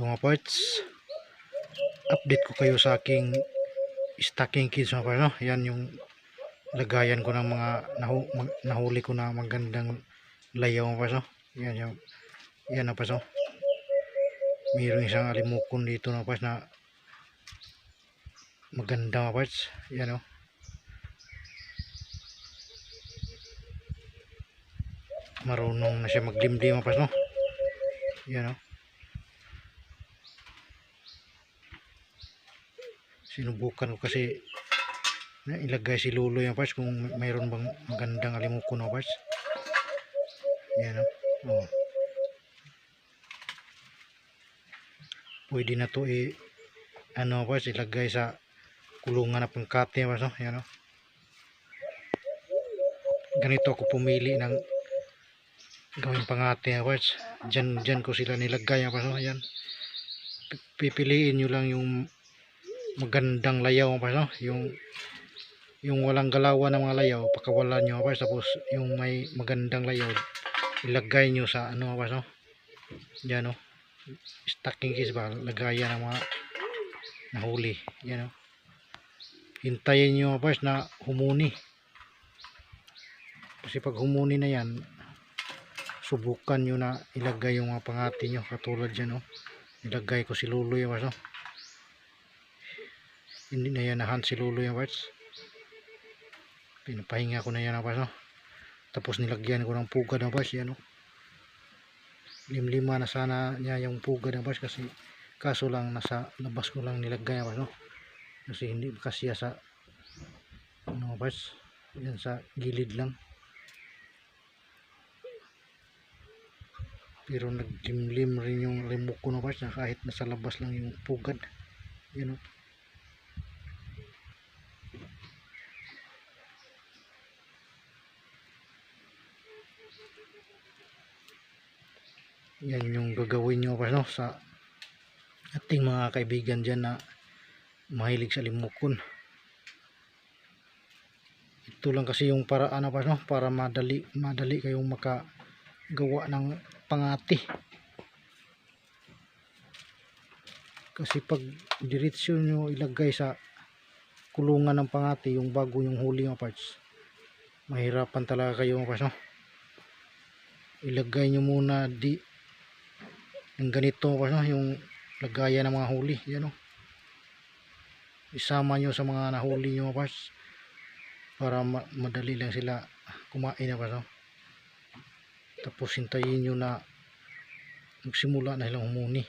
mga parts update ko kayo sa aking stocking kids mga parts no? yan yung lagayan ko ng mga nahu nahuli ko na magandang layaw mga parts no? yan yung yan na parts no? mayroong isang alimukon dito na parts na maganda mga parts yan o marunong na siya maglimlim mga parts no yan o sinubukan ko kasi na ilagay si Lulo yung parts kung may- mayroon bang magandang alimuko na parts yan o oh. pwede na to i ano parts ilagay sa kulungan na pangkate parts no? Yan o ganito ako pumili ng gawing pangate parts dyan, dyan ko sila nilagay parts no? Yan. Pi- pipiliin nyo lang yung magandang layaw parts no? Yung yung walang galawan ng mga layaw pakawalan nyo parts tapos yung may magandang layaw ilagay nyo sa ano parts no? Yan o stocking case ba? Lagayan ng mga nahuli. Yan o hintayin nyo parts na humuni. Kasi pag humuni na yan subukan nyo na ilagay yung mga pangati nyo. Katulad dyan o ilagay ko si Luloy parts no hindi na yan nahan si Luloy parts. Pinapahinga ko na yan parts no? Tapos nilagyan ko ng pugad ng parts yan o limlima na sana niya yung pugad ng parts kasi kaso lang nasa labas ko lang nilagay parts no? Kasi hindi kasya sa ano parts. Yan sa gilid lang. Pero naglimlim rin yung remote ko na parts na kahit nasa labas lang yung pugad. Yan o yan yung gagawin nyo no sa ating mga kaibigan dyan na mahilig sa limukon. Ito lang kasi yung paraan na no para madali madali kayong makagawa ng pangati. Kasi pag diretsyo nyo ilagay sa kulungan ng pangati yung bago yung huli ng parts mahirapan talaga kayo mga parts no ilagay nyo muna di yung ganito no yung lagayan ng mga huli yan o isama nyo sa mga nahuli nyo pa para ma- madali lang sila kumain na pa no tapos hintayin nyo na magsimula na silang humuni.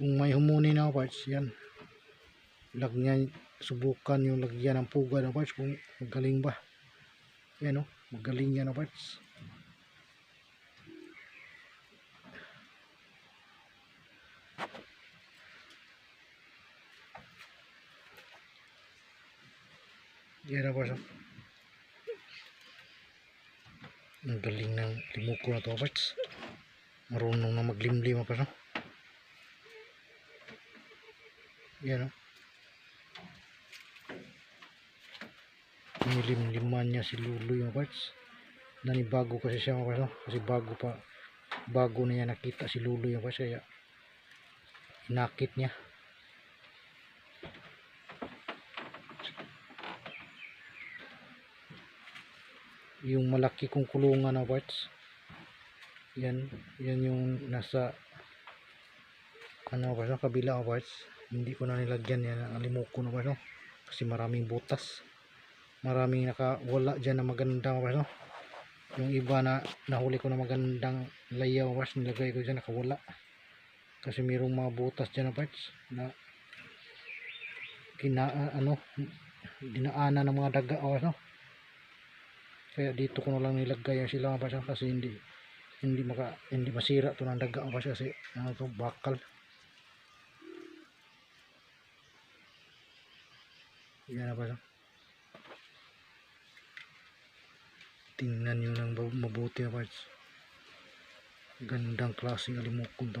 Kung may humuni na parts yan. Lagyan subukan yung lagyan ng puga ng parts kung magaling ba. Yan o magaling yan ng parts Yan na parts. Ang galing ng limuko na to parts. Marunong na maglimlim pa no. Yan o. Nilimliman niya si Lulu yung parts. Nanibago kasi siya mga no. Kasi bago pa bago na niya nakita si Lulu yung parts kaya inakit niya. Yung malaki kong kulungan na parts. Yan yan yung nasa ano sa kabila ng parts. Hindi ko na nilagyan yan ang limuko na parts no? kasi maraming butas. Maraming nakawala dyan na magandang parts no? yung iba na nahuli ko na magandang layaw parts nilagay ko dyan nakawala. Kasi mayroong mga butas dyan na parts na kina ano dinaanan ng mga daga parts no kaya dito ko na lang nilagay yung sila mga basa kasi hindi hindi maka hindi masira to ng daga ang basa kasi ano to bakal. Yan na basa tingnan nyo mabu- mabuti na parts gandang klaseng alimukon to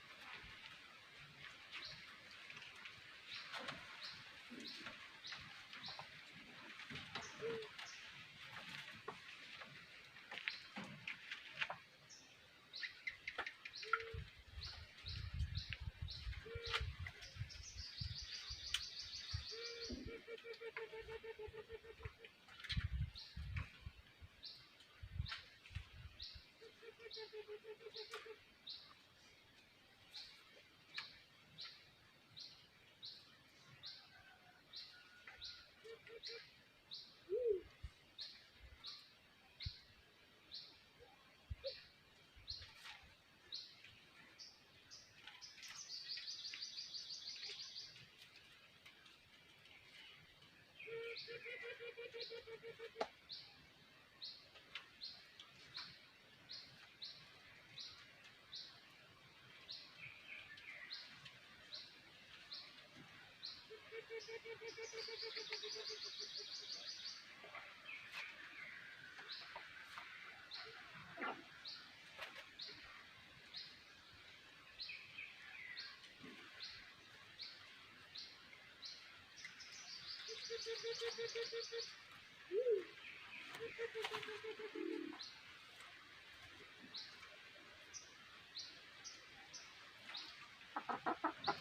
mga basa Ha, ha, ha, ha.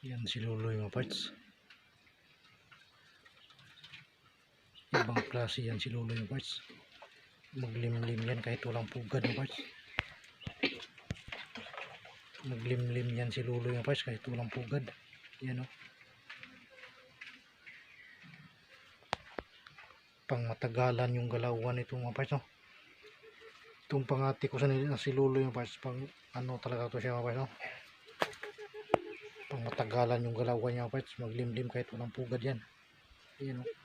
Yan si Luloy mga parts. Klase yan si Luloy mga parts. Maglimlim yan kahit walang pugad mga parts. Maglimlim yan si Luloy mga parts kahit walang pugad. Yan o. Pang matagalan yung galawan nito mga parts no. Itong pangati ko sa si Luloy mga parts. Pang ano talaga to siya mga parts no pang matagalan yung galawan niya parts maglimlim kahit walang pugad yan yan o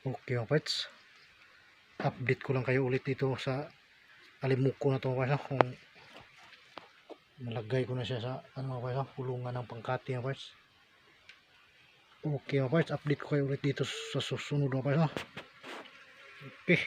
okay mga parts update ko lang kayo ulit dito sa alimuko na to kasi kung nalagay ko na siya sa ano mga parts pulungan ng pangkati mga parts okay mga parts update ko kayo ulit dito sa susunod mga parts okay